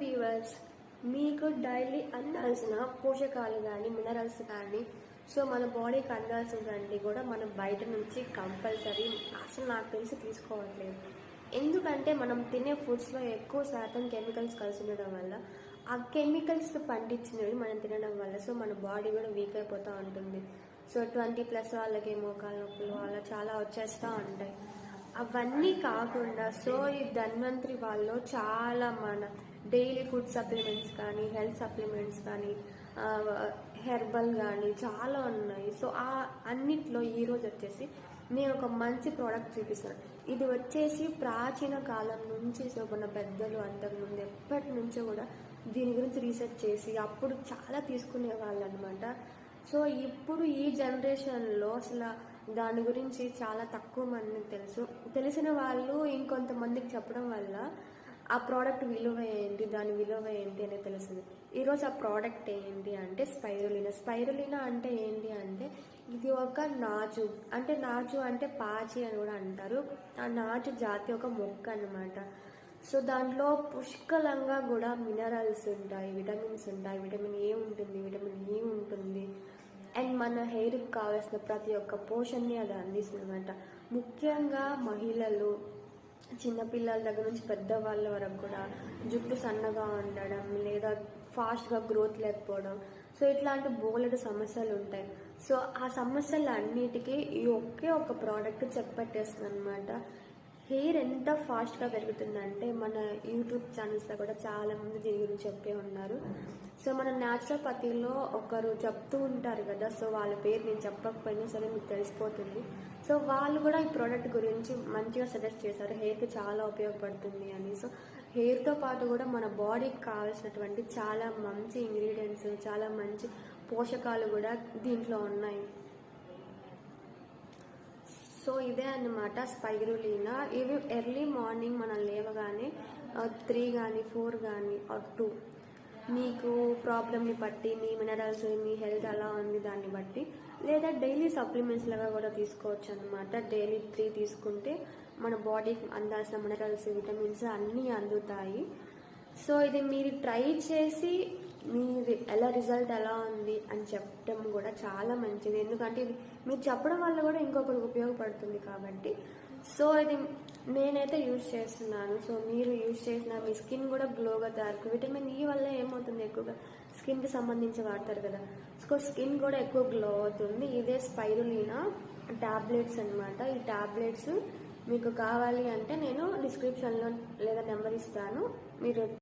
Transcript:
Viewers మీకు daily అందాల్సిన పోషకాలు కానీ మినరల్స్ కానీ సో మన బాడీకి అందాల్సినవన్నీ కూడా మనం బయట నుంచి కంపల్సరీ అసలు నాకు తెలిసి తీసుకోవట్లేదు. ఎందుకంటే మనం తినే ఫుడ్స్లో ఎక్కువ శాతం కెమికల్స్ కలిసి ఉండడం వల్ల ఆ కెమికల్స్ పండించినవి మనం తినడం వల్ల సో మన బాడీ కూడా వీక్ అయిపోతూ ఉంటుంది. సో ట్వంటీ ప్లస్ వాళ్ళకి మోకాల నొప్పులు అలా చాలా వచ్చేస్తూ ఉంటాయి. అవన్నీ కాకుండా సో ఈ ధన్వంతరి వాళ్ళు చాలా మన డైలీ ఫుడ్ సప్లిమెంట్స్ కానీ హెల్త్ సప్లిమెంట్స్ కానీ హెర్బల్ కానీ చాలా ఉన్నాయి. సో ఆ అన్నిట్లో ఈరోజు వచ్చేసి నేను ఒక మంచి ప్రోడక్ట్ చూపిస్తాను. ఇది వచ్చేసి ప్రాచీన కాలం నుంచి సో మన పెద్దలు అంతకుముందు ఎప్పటి నుంచో కూడా దీని గురించి రీసెర్చ్ చేసి అప్పుడు చాలా తీసుకునే వాళ్ళు అనమాట సో ఇప్పుడు ఈ జనరేషన్లో అసలు దాని గురించి చాలా తక్కువ మందికి తెలుసు. తెలిసిన వాళ్ళు ఇంకొంతమందికి చెప్పడం వల్ల ఆ ప్రోడక్ట్ విలువ ఏంటి దాని విలువ ఏంటి అనేది తెలుస్తుంది. ఈరోజు ఆ ప్రోడక్ట్ ఏంటి అంటే స్పైరులినా స్పైరులినా అంటే ఏంటి అంటే ఇది ఒక నాచు అంటే నాచు అంటే పాచి అని కూడా అంటారు. ఆ నాచు జాతి ఒక మొక్క అనమాట సో దాంట్లో పుష్కలంగా కూడా మినరల్స్ ఉంటాయి విటమిన్స్ ఉంటాయి. విటమిన్ ఏ ఉంటుంది విటమిన్ మన హెయిర్కి కావాల్సిన ప్రతి ఒక్క పోషన్ని అది అందిస్తుంది అనమాట ముఖ్యంగా మహిళలు చిన్నపిల్లల దగ్గర నుంచి పెద్దవాళ్ళ వరకు కూడా జుట్టు సన్నగా ఉండడం లేదా ఫాస్ట్గా గ్రోత్ లేకపోవడం. సో ఇట్లాంటి బోలెడు సమస్యలు ఉంటాయి. సో ఆ సమస్యలు అన్నిటికీ ఈ ఒకే ఒక ప్రోడక్ట్ చెప్పట్టేస్తుంది అనమాట హెయిర్ ఎంత ఫాస్ట్గా పెరుగుతుందంటే మన యూట్యూబ్ ఛానల్స్లో కూడా చాలామంది దీని గురించి చెప్పే ఉన్నారు. సో మన న్యాచురోపతిలో ఒకరు చెప్తూ ఉంటారు కదా సో వాళ్ళ పేరు నేను చెప్పకపోయినా సరే మీకు తెలిసిపోతుంది. సో వాళ్ళు కూడా ఈ ప్రోడక్ట్ గురించి మంచిగా సజెస్ట్ చేశారు హెయిర్కి చాలా ఉపయోగపడుతుంది అని. సో హెయిర్తో పాటు కూడా మన బాడీకి కావాల్సినటువంటి చాలా మంచి ఇంగ్రీడియంట్స్ చాలా మంచి పోషకాలు కూడా దీంట్లో ఉన్నాయి. సో ఇదే అన్నమాట స్పైరులీనా. ఇవి ఎర్లీ మార్నింగ్ మనం లేవగానే త్రీ కానీ ఫోర్ కానీ టూ. మీకు ప్రాబ్లమ్ని బట్టి మీ మినరల్స్ మీ హెల్త్ ఎలా ఉంది దాన్ని బట్టి లేదా డైలీ సప్లిమెంట్స్ లాగా కూడా తీసుకోవచ్చు అనమాట డైలీ త్రీ తీసుకుంటే మన బాడీకి అందాల్సిన మినరల్స్ విటమిన్స్ అన్నీ అందుతాయి. సో ఇది మీరు ట్రై చేసి ఎలా రిజల్ట్ ఎలా ఉంది అని చెప్పడం కూడా చాలా మంచిది. ఎందుకంటే ఇది మీరు చెప్పడం వల్ల కూడా ఇంకొకరికి ఉపయోగపడుతుంది కాబట్టి. సో ఇది నేనైతే యూజ్ చేస్తున్నాను. సో మీరు యూజ్ చేసిన మీ స్కిన్ కూడా గ్లోగా తయారు విటమిన్ ఈ వల్ల ఏమవుతుంది? ఎక్కువగా స్కిన్కి సంబంధించి వాడతారు కదా. సో స్కిన్ కూడా ఎక్కువ గ్లో అవుతుంది. ఇదే స్పైరులీనా ట్యాబ్లెట్స్ అన్నమాట. ఈ ట్యాబ్లెట్స్ మీకు కావాలి అంటే నేను డిస్క్రిప్షన్లో లేదా నెంబర్ ఇస్తాను. మీరు